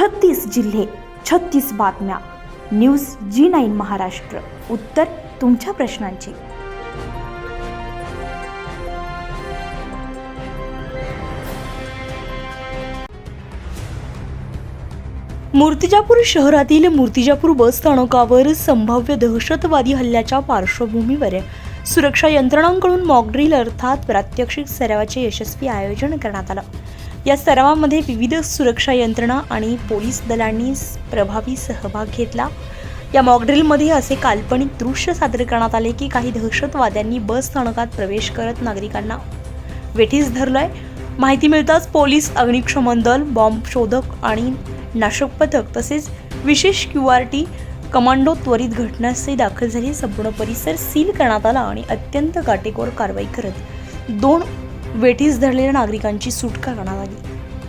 छत्तीस जिल्हे छत्तीस बातम्या. News G nine Maharashtra. उत्तर तुमच्या प्रश्नांची. मूर्तिजापूर शहरातील मूर्तिजापूर बस स्थानकावर संभाव्य दहशतवादी हल्ल्याच्या पार्श्वभूमीवर सुरक्षा यंत्रणांकडून मॉकड्रिल अर्थात प्रात्यक्षिक सरावाचे यशस्वी आयोजन करण्यात आलं. या सर्वांमध्ये विविध सुरक्षा यंत्रणा आणि पोलीस दलांनी प्रभावी सहभाग घेतला. या मॉकड्रिलमध्ये असे काल्पनिक दृश्य सादर करण्यात आले की काही दहशतवाद्यांनी बस स्थानकात प्रवेश करत नागरिकांना वेठीस धरलंय. माहिती मिळताच पोलीस अग्निशमन दल बॉम्ब शोधक आणि नाशक पथक तसेच विशेष क्यू आर टी कमांडो त्वरित घटनास्थळी दाखल झाली. संपूर्ण परिसर सील करण्यात आला आणि अत्यंत काटेकोर कारवाई करत दोन वेठीस धरलेल्या नागरिकांची सुटका करण्यात आली.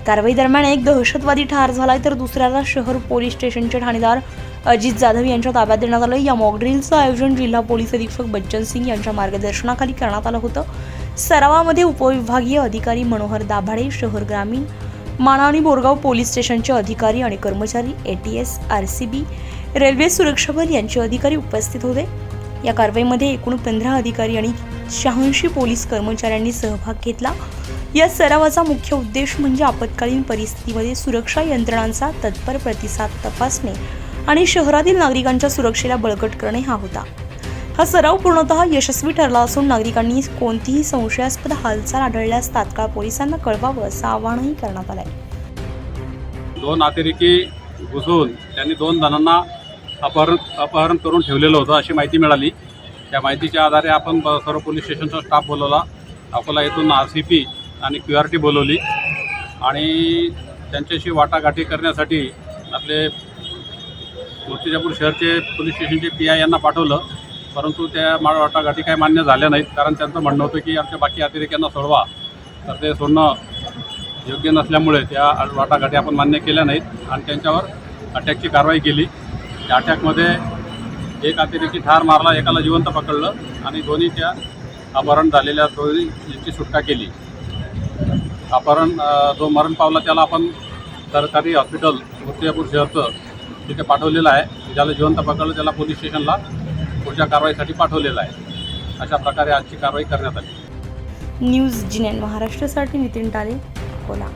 कारवाई दरम्यान एक दहशतवादी ठार झालाय तर दुसऱ्याला शहर पोलीस स्टेशनचे ठाणेदार अजित जाधव यांच्या ताब्यात देण्यात आलं या मॉकड्रिलचं आयोजन जिल्हा पोलीस अधीक्षक बच्चन सिंग यांच्या मार्गदर्शनाखाली करण्यात आलं होतं. सरावामध्ये उपविभागीय अधिकारी मनोहर दाभाडे शहर ग्रामीण माणा आणि बोरगाव पोलीस स्टेशनचे अधिकारी आणि कर्मचारी A T S R C B railway सुरक्षा बल यांचे अधिकारी उपस्थित होते. या कारवाईमध्ये एकूण पंधरा अधिकारी आणि शहाऐंशी पोलीस कर्मचाऱ्यांनी सहभाग घेतला. या सरावाचा मुख्य उद्देश म्हणजे आपत्कालीन परिस्थितीमध्ये सुरक्षा यंत्रणांचा तत्पर प्रतिसाद तपासणे आणि शहरातील नागरिकांच्या सुरक्षेला बळकट करणे हा होता. हा सराव पूर्णतः यशस्वी ठरला असून नागरिकांनी कोणतीही संशयास्पद हालचाल आढळल्यास तात्काळ पोलिसांना कळवावं असं आवाहनही करण्यात आलंय. दोन अतिरेकी घुसून त्यांनी दोन जणांना अपहरण अपहरण करून ठेवलेलं होतं अशी माहिती मिळाली. त्या माहितीच्या आधारे आपण सर्व पोलीस स्टेशनचा स्टाफ बोलवला. अकोला येथून आर सी पी आणि क्यू आर टी बोलवली. आणि त्यांच्याशी वाटाघाटी करण्यासाठी आपले मूर्तिजापूर शहरचे पोलीस स्टेशनचे पी आय यांना पाठवलं. परंतु त्या मा वाटाघाटी काही मान्य झाल्या नाहीत. कारण त्यांचं म्हणणं होतं की आमच्या बाकी अतिरेक्यांना सोडवा. तर ते सोडणं योग्य नसल्यामुळे त्या वाटाघाटी आपण मान्य केल्या नाहीत. आणि त्यांच्यावर अटॅकची कारवाई केली. त्या अटॅकमध्ये एक अतिरेकी ठार मारला एकाला जिवंत पकडलं आणि दोन्हीच्या अपहरण झालेल्या दोन्ही यांची सुटका केली. अपहरण जो मरण पावला त्याला आपण सरकारी हॉस्पिटल मूर्तिजापूर शहरचं तिथे पाठवलेलं आहे. ज्याला जिवंत पकडलं त्याला पोलीस स्टेशनला पुढच्या कारवाईसाठी पाठवलेलं आहे. अशा प्रकारे आजची कारवाई करण्यात आली. न्यूज जिनेन महाराष्ट्रासाठी नितीन टाले अकोला